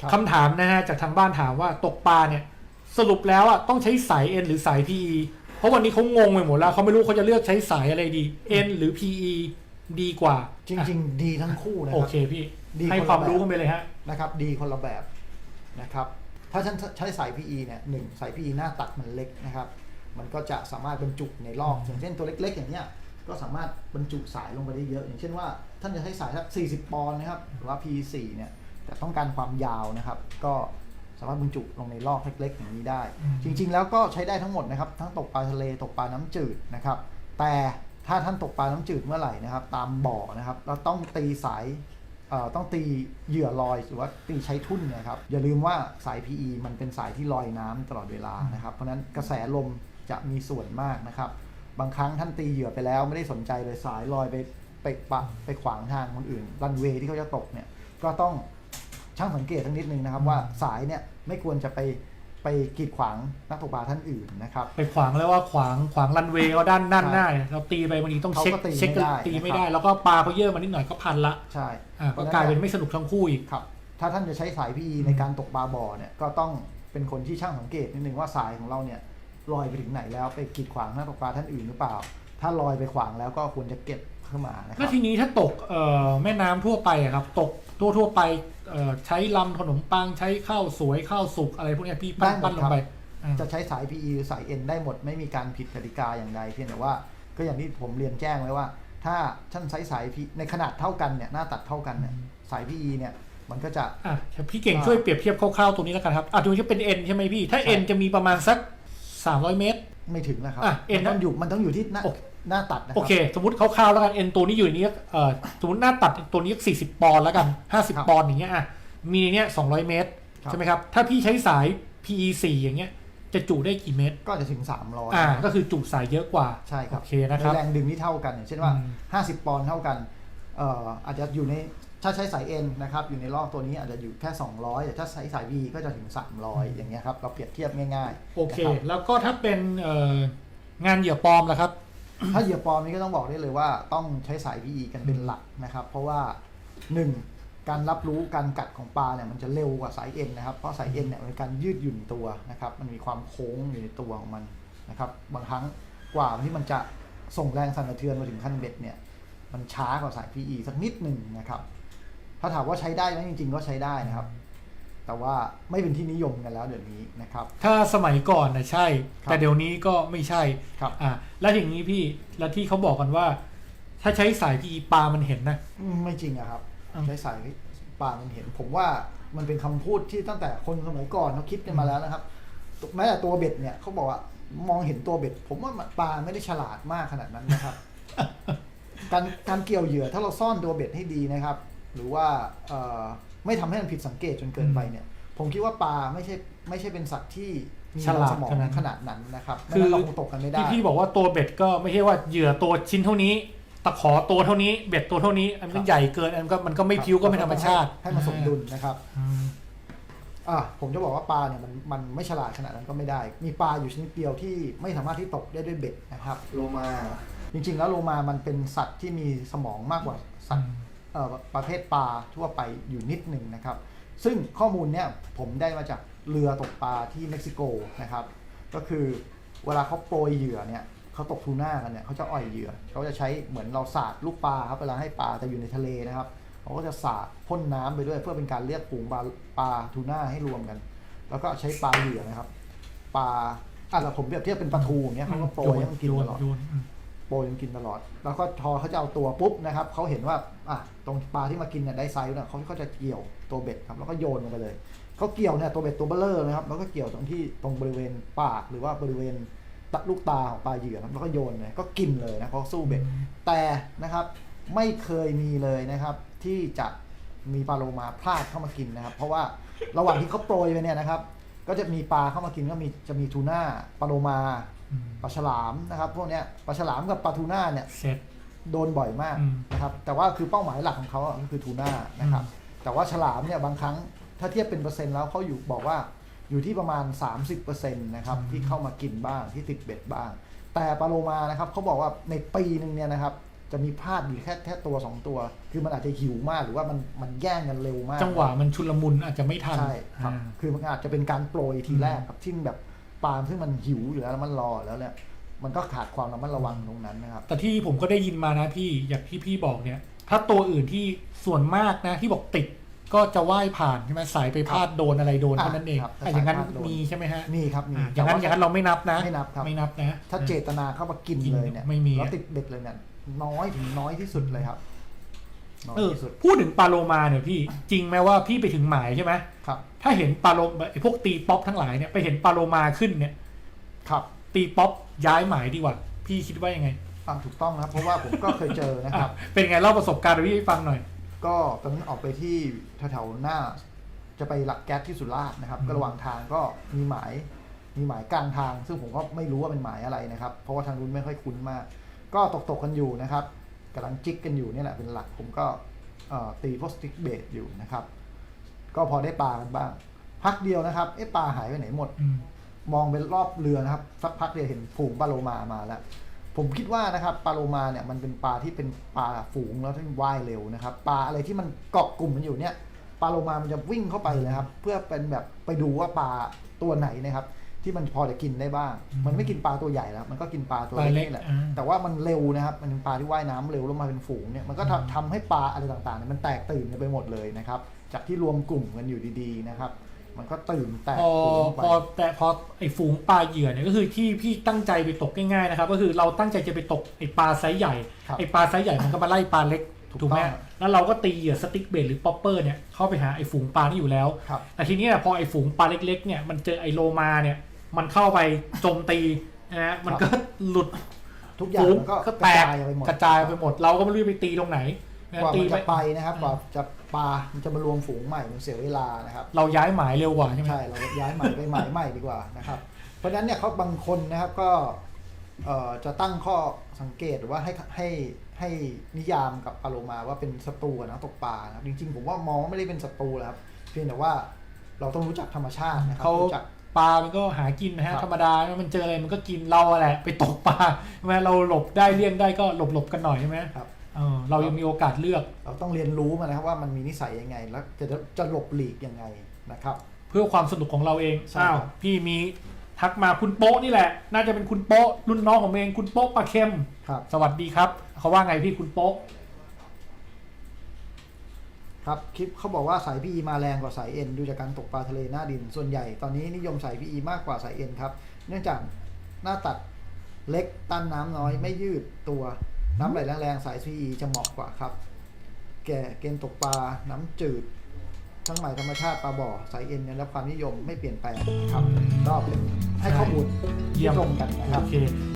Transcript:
ครับคำถามนะฮะจากทางบ้านถามว่าตกปลาเนี่ย สรุปแล้วอะต้องใช้สาย N หรือสาย PE เพราะวันนี้เขางงไปหมดแล้วเขาไม่รู้เขาจะเลือกใช้สายอะไรดี N หรือ PE ดีกว่าจริง ๆ ดีทั้งคู่นะโอครับ เคพี่ ดีให้คนละความแบบ รู้กันไปเลยฮะ นะครับ ดีคนละแบบนะครับ ถ้าฉันใช้สาย PE เนี่ยหนึ่งสาย PE หน้าตัดมันเล็กนะครับ มันก็จะสามารถบรรจุในรอบอย่างเช่นตัวเล็ก ๆ อย่างเนี้ย ก็สามารถบรรจุสายลงไปได้เยอะ อย่างเช่นว่าท่านจะใช้สายสัก 40 ปอนด์นะครับ หรือว่า PE 4เนี่ยแต่ต้องการความยาวนะครับ ก็สามารถบรรจุลงในรอบเล็กๆอย่างนี้ได้ จริง ๆ แล้วก็ใช้ได้ทั้งหมดนะครับ ทั้งตกปลาทะเลตกปลาน้ำจืดนะครับ แต่ถ้าท่านตกปลาน้ำจืดเมื่อไหร่นะครับ ตามบ่อนะครับเราต้องตีสายต้องตีเหยื่อลอยหรือว่าตีใช้ทุ่นนะครับ อย่าลืมว่าสาย PE มันเป็นสายที่ลอยน้ำตลอดเวลานะครับ เพราะฉะนั้นกระแสลมจะมีส่วนมากนะครับ บางครั้งท่านตีเหยื่อไปแล้วไม่ได้สนใจเลยสายลอยไปไปปะไปขวางทางคนอื่นรันเวย์ที่เขาจะตกเนี่ยก็ต้องช่างสังเกตทั้งนิดนึงนะครับ ว่าสายเนี่ยไม่ควรจะไปไปกีดขวางนักตกปลาท่านอื่นนะครับไปขวางแล้วว่าขวางขวางรันเวย์เขาด้านด้านใช่หน้าเนี่ยเราตีไปบางทีต้องเช็คเขาก็ตีเช็คไม่ได้ตีไม่นะครับได้ แล้วก็ปลาเขาเยอะมานิดหน่อยก็พันละใช่อ่าก็กลายเป็นไม่สนุกทั้งคู่อีกครับถ้าท่านจะใช้สาย PE ในการตกปลาบ่อเนี่ยก็ต้องเป็นคนที่ช่างสังเกตนิดนึงว่าสายของเราเนี่ย ลอยไปถึงไหนแล้วไปกีดขวางหน้าตกปลาท่านอื่นหรือเปล่า ถ้าลอยไปขวางแล้วก็ควรจะเก็บเข้ามานะคแล้รัวบทีนี้ถ้าตกเอ่อแม่น้ำทั่วไปอะครับ ตกทั่วทั่วๆไปเอ่อใช้ลำขนมปังใช้ข้าวสวยข้าวสุกอะไรพวกเนี้ยพี่ปั้นได้หมดปั้นลครังบไปอ่าจะใช้สาย PE หรือสาย N ได้หมดไม่มีการผิดกติกาอย่างใดเพียงแต่ว่าก็อย่างที่ผมเรียนแจ้งไว้ว่า ถ้าท่านใช้สาย P ในขนาดเท่ากันเนี่ยหน้าตัดเท่ากันเนี่ยสาย PE เนี่ยมันก็จะอะพี่เก่งอ่าช่วยเปรียบเทียบคร่าวๆตรงนี้แล้วกันครับอะดูที่เป็น N ใช่ไหมพี่ ถ้าใช่ N จะมีประมาณสัก 300 เมตร ไม่ถึงนะครับอะ N มันต้องอยู่มันต้องอยู่ที่หน้าโอหน้าตัดนะคโอรับ เค สมมติคร่าวๆแล้วกัน N ตัวนี้อยู่ในนี้เอ่อสมมติหน้าตัดตัวนี้40ปอนด์แล้วกันครับ50ปอนด์อย่างเงี้ยอะมีเนี่ย200เมตร ครับ ใช่ไหมครับ ถ้าพี่ใช้สาย PE 4 อย่างเงี้ย จะจุได้กี่เมตร ก็จะถึง 300อ่า ก็คือจุสายเยอะกว่าใช่ครับโอเคนะครับ ในแรงดึงที่เท่ากันอย่างเช่นว่า อืม 50 ปอนด์เท่ากันเอ่ออาจจะอยู่ใน ถ้าใช้สาย N นะครับอยู่ในรอบตัวนี้อาจจะอยู่แค่ 200 แต่ถ้าใช้สาย V ก็จะถึง 300 อย่างเงี้ยครับ เราเปรียบเทียบง่ายๆโอเค นะครับแล้วก็ถ้าเป็นเอ่องานเหยื่อปลอมล่ะครับ ถ้าเหยื่อปลอมนี่ก็ต้องบอกได้เลยว่าต้องใช้สาย PE กันเป็นหลักนะครับ เพราะว่า 1. การรับรู้การกัดของปลาเนี่ยมันจะเร็วกว่าสาย N นะครับเพราะสาย N เนี่ยมันเป็นการยืดหยุ่นตัวนะครับมันมีความโค้งอยู่ในตัวของมันนะครับบางครั้งกว่าที่มันจะส่งแรงสั่นสะเทือนมาถึงขั้นเบ็ดเนี่ยมันช้ากว่าสาย PE สักนิดหนึ่งนะครับ ถ้าถามว่าใช้ได้ไหมจริง ๆ ก็ใช้ได้นะครับ แต่ว่าไม่เป็นที่นิยมกันแล้วเดี๋ยวนี้นะครับ ถ้าสมัยก่อนนะใช่ ครับแต่เดี๋ยวนี้ก็ไม่ใช่ครับ อ่าแล้วอย่างนี้พี่แล้วที่เขาบอกกันว่า ถ้าใช้สาย PE ปลามันเห็นนะ อืมไม่จริงอะครับอ้าวใช้สายปลามันเห็น ผมว่ามันเป็นคำพูดที่ตั้งแต่คนสมัยก่อนเขาคิดกันมาแล้วนะครับ แม้แต่ตัวเบ็ดเนี่ยเขาบอกว่ามองเห็นตัวเบ็ด ผมว่าปลาไม่ได้ฉลาดมากขนาดนั้นนะครับ การการเกี่ยวเหยื่อถ้าเราซ่อนตัวเบ็ดให้ดีนะครับ หรือว่าเอ่อไม่ทำให้มันผิดสังเกตจนเกินไปเนี่ย ผมคิดว่าปลาไม่ใช่ไม่ใช่เป็นสัตว์ที่มีฉลาดสมองขนาดนั้นขนาดนั้นนะครับคืคืออเราคงตกกันไม่ได้ที่พี่บอกว่าตัวเบ็ดก็ไม่ใช่ว่าเหยื่อตัวชิ้นเท่านี้ตะขอตัวเท่านี้เบ็ดตัวเท่านี้ อันครัมันบใหญ่เกินอันก็มันก็ไม่พิ้วก็ไม่ธรรมชาติ ให้มันสมดุลนะครับอืมอะผมจะบอกว่าปลาเนี่ยมันมันไม่ฉลาดขนาดนั้นก็ไม่ได้ มีปลาอยู่ชนิดเดียวที่ไม่สามารถที่ตกได้ด้วยเบ็ดนะครับ โลมา จริงๆ แล้วโลมามันเป็นสัตว์ที่มีสมองมากกว่าสัตว์เอ่อ ประเภทปลาทั่วไปอยู่นิดหนึ่งนะครับ ซึ่งข้อมูลเนี่ยผมได้มาจากเรือตกปลาที่เม็กซิโกนะครับ ก็คือเวลาเขาโปรยเหยื่อเนี่ยเขาตกทูน่ากันเนี่ยเขาจะอ่อยเหยื่อเขาจะใช้เหมือนเราสาดลูกปลาครับเวลาให้ปลาแต่อยู่ในทะเลนะครับเขาก็จะสาดพ่นน้ำไปด้วย เพื่อเป็นการเรียกฝูงปลาปลาทูน่าให้รวมกัน แล้วก็ใช้ปลาเหยื่อนะครับปลาอะเราผมเปรียบเทียบเป็นปลาทูอย่างเงี้ยเขาก็โปรยให้มันกินตลอด โยนอืมโปรยมันกินตลอด แล้วก็ทอเขาจะเอาตัวปุ๊บนะครับเขาเห็นว่าอะตรงปลาที่มากินเนี่ยได้ไซส์เนี่ยเขาก็จะเกี่ยวตัวเบ็ดครับแล้วก็โยนลงไปเลยเขาเกี่ยวเนี่ยตัวเบ็ดตัวเบลเลอร์นะครับแล้วก็เกี่ยวตรงที่ตรงบริเวณปากหรือว่าบริเวณตะลูกตาของปลาเหยื่อครับแล้วก็โยนเลยก็กินเลยนะเขาสู้เบ็ดแต่นะครับไม่เคยมีเลยนะครับ ที่จะมีปลาโลมาพลาดเข้ามากินนะครับ เพราะว่าระหว่างที่เขาโปรยไปเนี่ยนะครับ ก็จะมีปลาเข้ามากินก็มีจะมีทูน่าปลาโลมาอืมปลาฉลามนะครับ พวกเนี้ยปลาฉลามกับปลาทูน่าเนี่ยเสร็จโดนบ่อยมากอืมนะครับ แต่ว่าคือเป้าหมายหลักของเขาอะก็คือทูน่านะครับ แต่ว่าฉลามเนี่ยบางครั้งถ้าเทียบเป็นเปอร์เซ็นต์แล้วเขาอยู่บอกว่าอยู่ที่ประมาณ 30%นะครับที่เข้ามากินบ้างที่ติดเบ็ดบ้าง แต่ปลาโลมานะครับเขาบอกว่าในปีหนึ่งเนี่ยนะครับ จะมีพลาดอยู่แค่แค่ตัวสองตัว คือมันอาจจะหิวมากหรือว่ามันมันแย่งกันเร็วมาก จังหวะมันชุลมุนอาจจะไม่ทันใช่ครับอ่าคือมันอาจจะเป็นการโปรยทีแรกครับที่แบบปาล์มซึ่งมันหิวอยู่แล้วแล้วมันรอแล้วเนี่ยมันก็ขาดความระมัดระวังตรงนั้นนะครับ แต่ที่ผมก็ได้ยินมานะพี่อย่างที่พี่บอกเนี่ย ถ้าตัวอื่นที่ส่วนมากนะที่บอกติดก็จะว่ายผ่านใช่ไหมสายไปพลาดโดนอะไรโดนอะเท่านั้นเองครับอะอย่างนั้นสายพลาดโดนมีใช่ไหมฮะมีครับมีอะอย่างนั้นแต่ว่อย่างนั้นเราไม่นับนะไม่นับครับไม่นับนะ ถ้าเจตนาเข้ามากินกินเลยเนี่ยไม่มีแล้วติดเบ็ดเลยเนี่ย น้อยถึงน้อยที่สุดเลยครับน้อยเออที่สุดพูดถึงปลาโลมาเนี่ยพี่จริงไหมว่าพี่ไปถึงหมายใช่ไหมครับ ถ้าเห็นปลาโลไอ้พวกตีป๊อปทั้งหลายเนี่ยไปเห็นปลาโลมาขึ้นเนี่ย ครับตีป๊อปย้ายหมายดีกว่า พี่คิดว่ายังไงอ่าถูกต้องนะครับ เพราะว่าผมก็เคยเจอนะครับ อะเป็นไงเล่าประสบการณ์ให้พี่ฟังหน่อย ก็ตอนนั้นออกไปที่แถวๆหน้า จะไปหลักแก๊สที่สุราษฎร์นะครับอืมก็ระหว่างทางก็มีหมาย มีหมายกลางทาง ซึ่งผมก็ไม่รู้ว่าเป็นหมายอะไรนะครับ เพราะว่าทางนู้นไม่ค่อยคุ้นมาก ก็ตกตกๆกันอยู่นะครับกำลังจิกกันอยู่เนี่ยแหละเป็นหลักผมก็เอ่อตีพวกสติ๊กเบสอยู่นะครับ ก็พอได้ปลากันบ้าง พักเดียวนะครับเอ๊ะปลาหายไปไหนหมดอืมมองไปรอบเรือนะครับ สักพักเดียวเห็นฝูงปลาโลมามาแล้ว ผมคิดว่านะครับปลาโลมาเนี่ยมันเป็นปลาที่เป็นปลาฝูงแล้วที่ว่ายเร็วนะครับปลาอะไรที่มันเกาะกลุ่มมันอยู่เนี่ยปลาโลมามันจะวิ่งเข้าไปเลยครับ เพื่อเป็นแบบไปดูว่าปลาตัวไหนนะครับ ที่มันพอจะกินได้บ้างอืมมันไม่กินปลาตัวใหญ่แล้ว มันก็กินปลาตัวปลาเล็เล็กกนี่แหละอ่าแต่ว่ามันเร็วนะครับ มันเป็นปลาที่ว่ายน้ำเร็วแล้วมาเป็นฝูงเนี่ย มันก็ทำอืมทำให้ปลาอะไรต่างๆเนี่ยมันแตกตื่นกันไปหมดเลยนะครับ จากที่รวมกลุ่มกันอยู่ดีๆนะครับ มันก็ตื่นแตกพอฝูงไปพอแต่พอไอ้ฝูงปลาเหยื่อเนี่ยก็คือที่พี่ตั้งใจไปตกง่ายๆนะครับ ก็คือเราตั้งใจจะไปตกไอ้ปลาไซส์ใหญ่ครับไอ้ปลาไซส์ใหญ่มันก็มาไล่ปลาเล็กถูกถูกไหมต้องแล้วเราก็ตีเหยื่อสติ๊กเบดหรือป๊อปเปอร์เนี่ยเข้าไปหาไอ้ฝูงปลาที่อยู่แล้วครับแต่ทีเนี้ยพอไอ้ฝูงปลาเล็กๆเนี่ยมันเจอไอ้โลมาเนี่ย มันเข้าไปโจมตีนะฮะมันก็หลุดทุกอย่างฝูงมันก็ก็กแตระกจายไปหมดกระจายไปหมด เราก็ไม่รู้จะไปตีตรงไหนนะกว่าตีมันไปจะไปนะครับกว่าจะปลามันจะมารวมฝูงใหม่มันเสียเวลานะครับ เราย้ายหมายเร็วกว่าใช่ไหม ใช่เราก็ย้ายใหม่ไปใหม่ใหม่ดีกว่านะครับ เพราะฉะนั้นเนี่ยเขาบางคนนะครับก็เอ่อจะตั้งข้อสังเกตหรือว่าให้ให้ให้นิยามกับปลาโลมาว่าเป็นศัตรูกับนักตกปลานะครับจริงๆ ผมว่ามองว่าไม่ได้เป็นศัตรูแล้วครับเพียงแต่ว่าเราต้องรู้จักธรรมชาตินะครับเขารู้จัก ปลา มันก็หากินนะฮะครับธรรมดา มันเจออะไรมันก็กินเราอะแหละ ไปตกปลาใช่ไหมเราหลบได้เลี่ยงได้ก็หลบหลบๆกันหน่อยใช่ไหมครับเออเรายังมีโอกาสเลือก เราต้องเรียนรู้มันนะครับว่ามันมีนิสัยยังไง แล้วจะจะหลบหลีกยังไงนะครับ เพื่อความสนุกของเราเองใช่อ้าวครับพี่มีทักมาคุณโป๊ะนี่แหละ น่าจะเป็นคุณโป๊ะรุ่นน้องของเองคุณโป๊ะปลาเค็มครับสวัสดีครับ เขาว่าไงพี่คุณโป๊ะ ครับคลิปเขาบอกว่าสาย PE มาแรงกว่าสาย N ดูจากการตกปลาทะเลหน้าดิน ส่วนใหญ่ตอนนี้นิยมสาย PE มากกว่าสาย N ครับ เนื่องจากหน้าตัดเล็กต้านน้ำน้อยไม่ยืดตัวน้ำไหลแรงๆสาย PE จะเหมาะกว่าครับ แก่เกณฑ์ตกปลาน้ำจืด ทั้งใหม่ธรรมชาติปลาบ่อสาย N เนี่ยรับความนิยมไม่เปลี่ยนแปลงครับก็เป็นให้ข้อมูลเยี่ที่ยมตรงกันนะครับ